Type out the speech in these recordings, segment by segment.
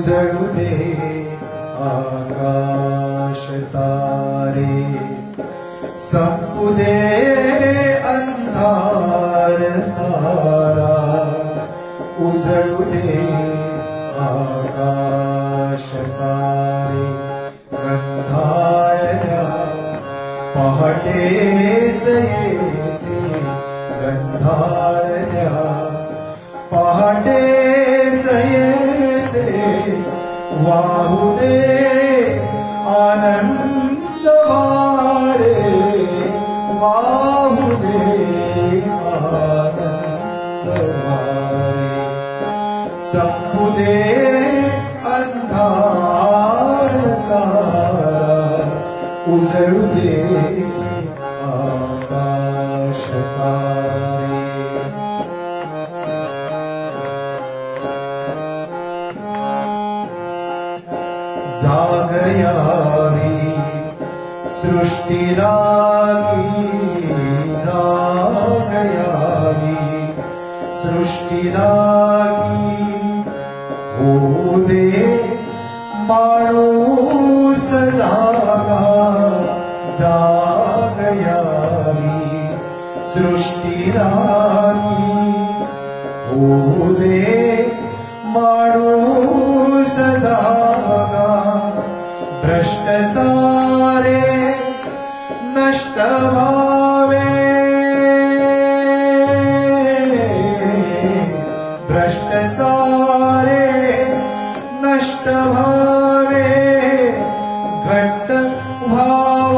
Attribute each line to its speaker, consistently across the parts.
Speaker 1: उजळू दे आकाश तारे संपुदे अंधार सारा उजळू दे आकाश गंधाळ्या पहाटे येथे गंधाळ्या पहाटे येथे वाहू दे आनंद वारे वाहू दे आनंद वारे संपुदे अंधार सारा उजळू सृष्टी लागी जागयावी सृष्टी लागी होऊ दे माणूस जागा जागयावी सृष्टी लागी होऊ दे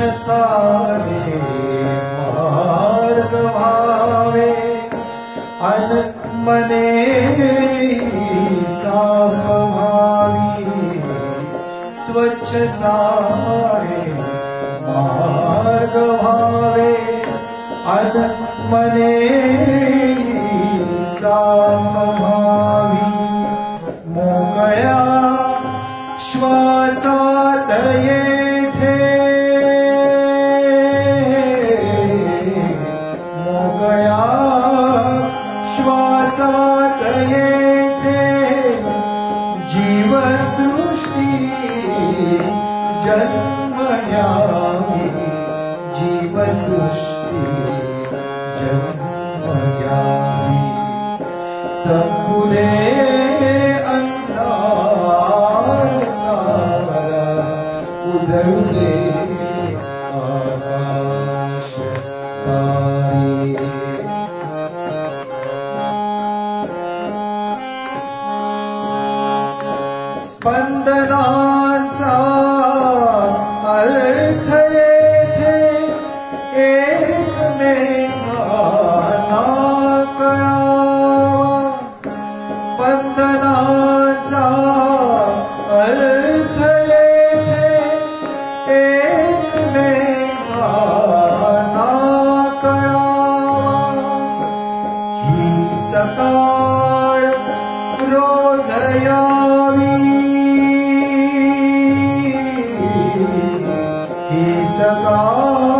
Speaker 1: सारे मार्ग व्हावे अन मने व्हावी स्वच्छ सारे मार्ग व्हावे अन मने साफ व्हावी मोकळ्या जन्मयामि जीवसृष्टि जन्मयामि। सम्पुले अन्धारसारा उजरुदे आकाश स्पन्दनाचा सका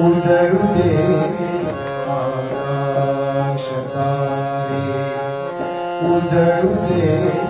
Speaker 1: उजळू दे. आकाश तारे उजळू दे.